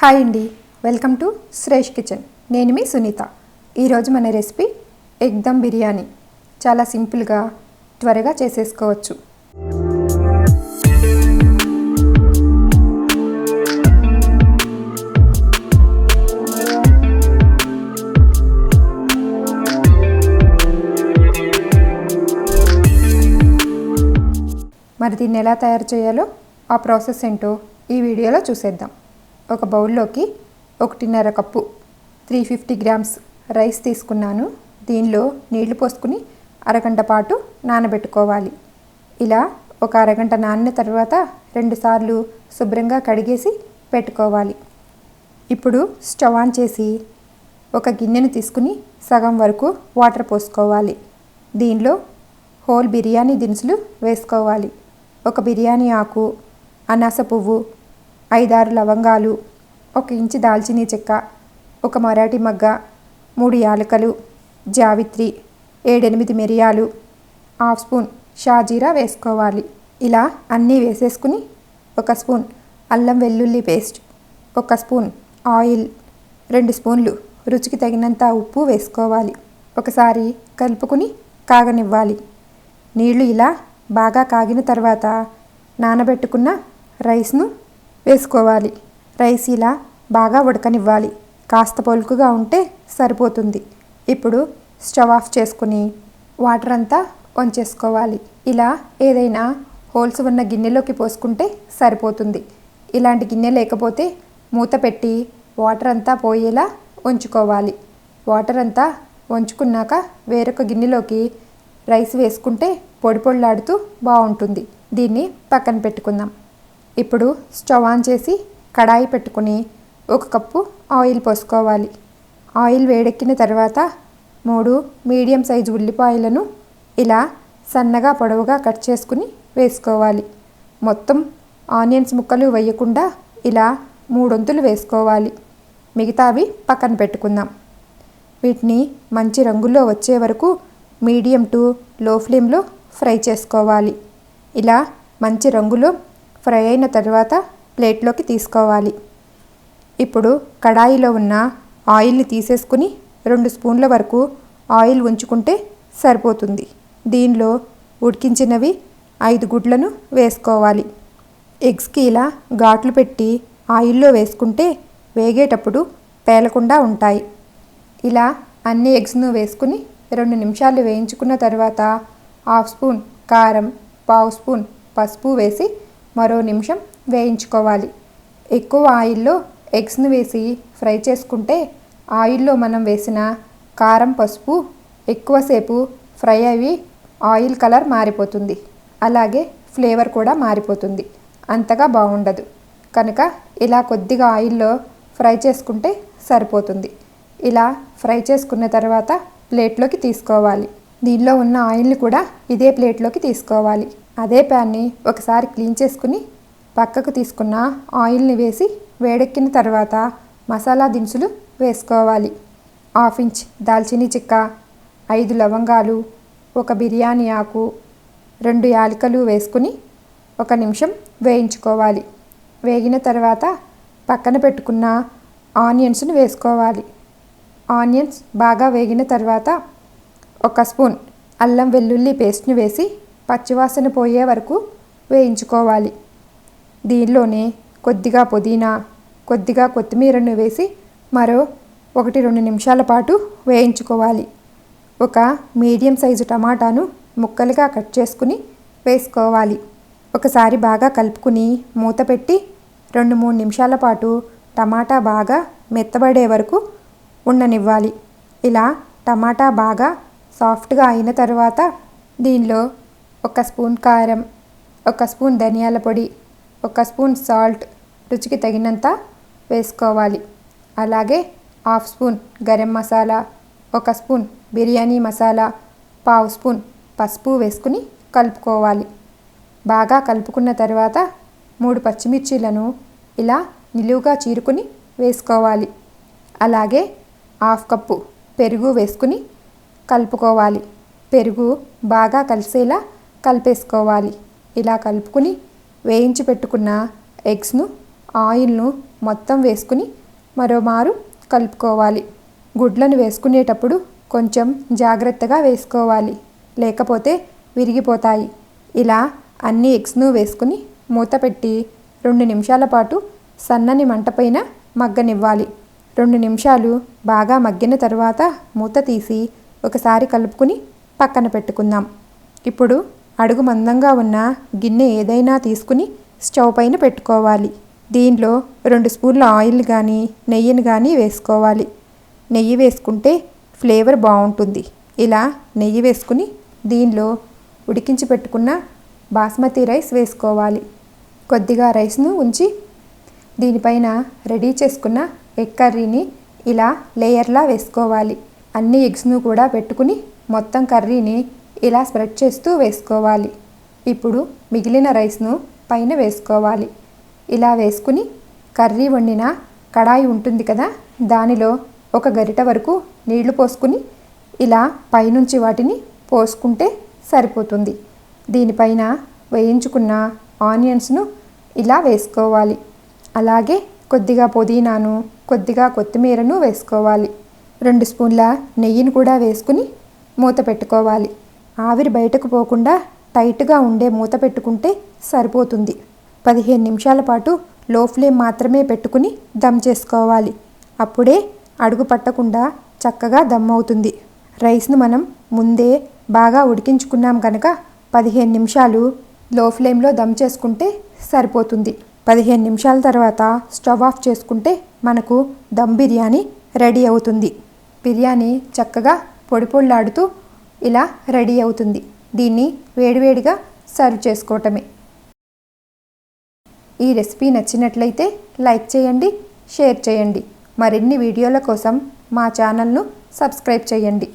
Hi అండి. Welcome to Shresh kitchen. నేను మీ సునీత. ఈరోజు మన రెసిపీ ఎగ్ దమ్ బిర్యానీ. చాలా సింపుల్గా త్వరగా చేసేసుకోవచ్చు. మరి దీన్ని ఎలా తయారు చేయాలో ఆ ప్రాసెస్ ఏంటో ఈ వీడియోలో చూసేద్దాం. ఒక బౌల్లోకి ఒకటిన్నర cup three fifty grams rice తీసుకున్నాను. దీనిలో నీళ్ళు పోసుకుని అరగంట పాటు నానబెట్టుకోవాలి. ఇలా ఒక అరగంట నానిన తర్వాత రెండుసార్లు శుభ్రంగా కడిగేసి పెట్టుకోవాలి. ఇప్పుడు స్టవ్ ఆన్ చేసి ఒక గిన్నెను తీసుకుని సగం వరకు వాటర్ పోసుకోవాలి. దీనిలో హోల్ బిర్యానీ దినుసులు వేసుకోవాలి. ఒక బిర్యానీ ఆకు అనాస పువ్వు ఐదారు లవంగాలు ఒక ఇంచు దాల్చినీ చెక్క ఒక మరాఠీ మగ్గ మూడు యాలకలు జావిత్రి ఏడెనిమిది మిరియాలు హాఫ్ స్పూన్ షాజీరా వేసుకోవాలి. ఇలా అన్నీ వేసేసుకుని ఒక స్పూన్ అల్లం వెల్లుల్లి పేస్ట్ ఒక స్పూన్ ఆయిల్ రెండు స్పూన్లు రుచికి తగినంత ఉప్పు వేసుకోవాలి. ఒకసారి కలుపుకుని కాగనివ్వాలి. నీళ్ళు ఇలా బాగా కాగిన తర్వాత నానబెట్టుకున్న రైస్ను వేసుకోవాలి. రైస్ ఇలా బాగా ఉడకనివ్వాలి. కాస్త పొలుకుగా ఉంటే సరిపోతుంది. ఇప్పుడు స్టవ్ ఆఫ్ చేసుకుని వాటర్ అంతా వంచేసుకోవాలి. ఇలా ఏదైనా హోల్స్ ఉన్న గిన్నెలోకి పోసుకుంటే సరిపోతుంది. ఇలాంటి గిన్నె లేకపోతే మూత పెట్టి వాటర్ అంతా పోయేలా ఉంచుకోవాలి. వాటర్ అంతా వంచుకున్నాక వేరొక గిన్నెలోకి రైస్ వేసుకుంటే పొడి పొడిలాడుతూ బాగుంటుంది. దీన్ని పక్కన పెట్టుకుందాం. ఇప్పుడు స్టవ్ ఆన్ చేసి కడాయి పెట్టుకుని ఒక కప్పు ఆయిల్ పోసుకోవాలి. ఆయిల్ వేడెక్కిన తర్వాత మూడు మీడియం సైజు ఉల్లిపాయలను ఇలా సన్నగా పొడవుగా కట్ చేసుకుని వేసుకోవాలి. మొత్తం ఆనియన్స్ ముక్కలు వేయకుండా ఇలా మూడొంతులు వేసుకోవాలి. మిగతావి పక్కన పెట్టుకుందాం. వీటిని మంచి రంగులో వచ్చే వరకు మీడియం టు లో ఫ్లేమ్లో ఫ్రై చేసుకోవాలి. ఇలా మంచి రంగులో ఫ్రై అయిన తర్వాత ప్లేట్లోకి తీసుకోవాలి. ఇప్పుడు కడాయిలో ఉన్న ఆయిల్ని తీసేసుకుని రెండు స్పూన్ల వరకు ఆయిల్ ఉంచుకుంటే సరిపోతుంది. దీనిలో ఉడికించినవి ఐదు గుడ్లను వేసుకోవాలి. ఎగ్స్కి ఇలా ఘాట్లు పెట్టి ఆయిల్లో వేసుకుంటే వేగేటప్పుడు పేలకుండా ఉంటాయి. ఇలా అన్ని ఎగ్స్ను వేసుకుని రెండు నిమిషాలు వేయించుకున్న తర్వాత హాఫ్ స్పూన్ కారం పావు స్పూన్ పసుపు వేసి మరో నిమిషం వేయించుకోవాలి. ఎక్కువ ఆయిల్లో ఎగ్స్ను వేసి ఫ్రై చేసుకుంటే ఆయిల్లో మనం వేసిన కారం పసుపు ఎక్కువసేపు ఫ్రై అవి ఆయిల్ కలర్ మారిపోతుంది. అలాగే ఫ్లేవర్ కూడా మారిపోతుంది. అంతగా బాగుండదు. కనుక ఇలా కొద్దిగా ఆయిల్లో ఫ్రై చేసుకుంటే సరిపోతుంది. ఇలా ఫ్రై చేసుకున్న తర్వాత ప్లేట్లోకి తీసుకోవాలి. దీనిలో ఉన్న ఆయిల్ని కూడా ఇదే ప్లేట్లోకి తీసుకోవాలి. అదే ప్యాన్ని ఒకసారి క్లీన్ చేసుకుని పక్కకు తీసుకున్న ఆయిల్ని వేసి వేడెక్కిన తర్వాత మసాలా దినుసులు వేసుకోవాలి. హాఫ్ ఇంచ్ దాల్చినీ చిక్క ఐదు లవంగాలు ఒక బిర్యానీ ఆకు రెండు యాలకలు వేసుకుని ఒక నిమిషం వేయించుకోవాలి. వేగిన తర్వాత పక్కన పెట్టుకున్న ఆనియన్స్ను వేసుకోవాలి. ఆనియన్స్ బాగా వేగిన తర్వాత ఒక స్పూన్ అల్లం వెల్లుల్లి పేస్ట్ని వేసి పచ్చివాసన పోయే వరకు వేయించుకోవాలి. దీనిలోనే కొద్దిగా పుదీనా కొద్దిగా కొత్తిమీరను వేసి మరో ఒకటి రెండు నిమిషాల పాటు వేయించుకోవాలి. ఒక మీడియం సైజు టమాటాను ముక్కలుగా కట్ చేసుకుని వేసుకోవాలి. ఒకసారి బాగా కలుపుకుని మూత పెట్టి రెండు మూడు నిమిషాల పాటు టమాటా బాగా మెత్తబడే వరకు ఉండనివ్వాలి. ఇలా టమాటా బాగా సాఫ్ట్గా అయిన తర్వాత దీనిలో ఒక స్పూన్ కారం ఒక స్పూన్ ధనియాల పొడి ఒక స్పూన్ సాల్ట్ రుచికి తగినంత వేసుకోవాలి. అలాగే హాఫ్ స్పూన్ గరం మసాలా ఒక స్పూన్ బిర్యానీ మసాలా పావు స్పూన్ పసుపు వేసుకుని కలుపుకోవాలి. బాగా కలుపుకున్న తర్వాత మూడు పచ్చిమిర్చీలను ఇలా నిలువుగా చీరుకుని వేసుకోవాలి. అలాగే హాఫ్ కప్పు పెరుగు వేసుకుని కలుపుకోవాలి. పెరుగు బాగా కలిసేలా కలిపేసుకోవాలి. ఇలా కలుపుకుని వేయించి పెట్టుకున్న ఎగ్స్ను ఆయిల్ను మొత్తం వేసుకుని మరోమారు కలుపుకోవాలి. గుడ్లను వేసుకునేటప్పుడు కొంచెం జాగ్రత్తగా వేసుకోవాలి. లేకపోతే విరిగిపోతాయి. ఇలా అన్ని ఎగ్స్ను వేసుకుని మూత పెట్టి రెండు నిమిషాల పాటు సన్నని మంటపైన మగ్గనివ్వాలి. రెండు నిమిషాలు బాగా మగ్గిన తర్వాత మూత తీసి ఒకసారి కలుపుకుని పక్కన పెట్టుకుందాం. ఇప్పుడు అడుగు మందంగా ఉన్న గిన్నె ఏదైనా తీసుకుని స్టవ్ పైన పెట్టుకోవాలి. దీనిలో రెండు స్పూన్ల ఆయిల్ కానీ నెయ్యిని కానీ వేసుకోవాలి. నెయ్యి వేసుకుంటే ఫ్లేవర్ బాగుంటుంది. ఇలా నెయ్యి వేసుకుని దీనిలో ఉడికించి పెట్టుకున్న బాస్మతి రైస్ వేసుకోవాలి. కొద్దిగా రైస్ను ఉంచి దీనిపైన రెడీ చేసుకున్న ఎగ్ కర్రీని ఇలా లేయర్లా వేసుకోవాలి. అన్ని ఎగ్స్ను కూడా పెట్టుకుని మొత్తం కర్రీని ఇలా స్ప్రెడ్ చేస్తూ వేసుకోవాలి. ఇప్పుడు మిగిలిన రైస్ను పైన వేసుకోవాలి. ఇలా వేసుకుని కర్రీ వండిన కడాయి ఉంటుంది కదా దానిలో ఒక గరిట వరకు నీళ్ళు పోసుకుని ఇలా పైనుంచి వాటిని పోసుకుంటే సరిపోతుంది. దీనిపైన వేయించుకున్న ఆనియన్స్ను ఇలా వేసుకోవాలి. అలాగే కొద్దిగా పుదీనాను కొద్దిగా కొత్తిమీరను వేసుకోవాలి. రెండు స్పూన్ల నెయ్యిని కూడా వేసుకుని మూత పెట్టుకోవాలి. ఆవిరి బయటకు పోకుండా టైట్గా ఉండే మూత పెట్టుకుంటే సరిపోతుంది. పదిహేను నిమిషాల పాటు లో ఫ్లేమ్ మాత్రమే పెట్టుకుని దమ్ చేసుకోవాలి. అప్పుడే అడుగు పట్టకుండా చక్కగా దమ్ అవుతుంది. రైస్ను మనం ముందే బాగా ఉడికించుకున్నాం కనుక పదిహేను నిమిషాలు లో ఫ్లేమ్లో దమ్ చేసుకుంటే సరిపోతుంది. పదిహేను నిమిషాల తర్వాత స్టవ్ ఆఫ్ చేసుకుంటే మనకు దమ్ బిర్యానీ రెడీ అవుతుంది. బిర్యానీ చక్కగా పొడిపొళ్ళాడుతూ ఇలా రెడీ అవుతుంది. దీన్ని వేడివేడిగా సర్వ్ చేసుకోవటమే. ఈ రెసిపీ నచ్చినట్లయితే లైక్ చేయండి షేర్ చేయండి. మరిన్ని వీడియోల కోసం మా ఛానల్ను సబ్స్క్రైబ్ చేయండి.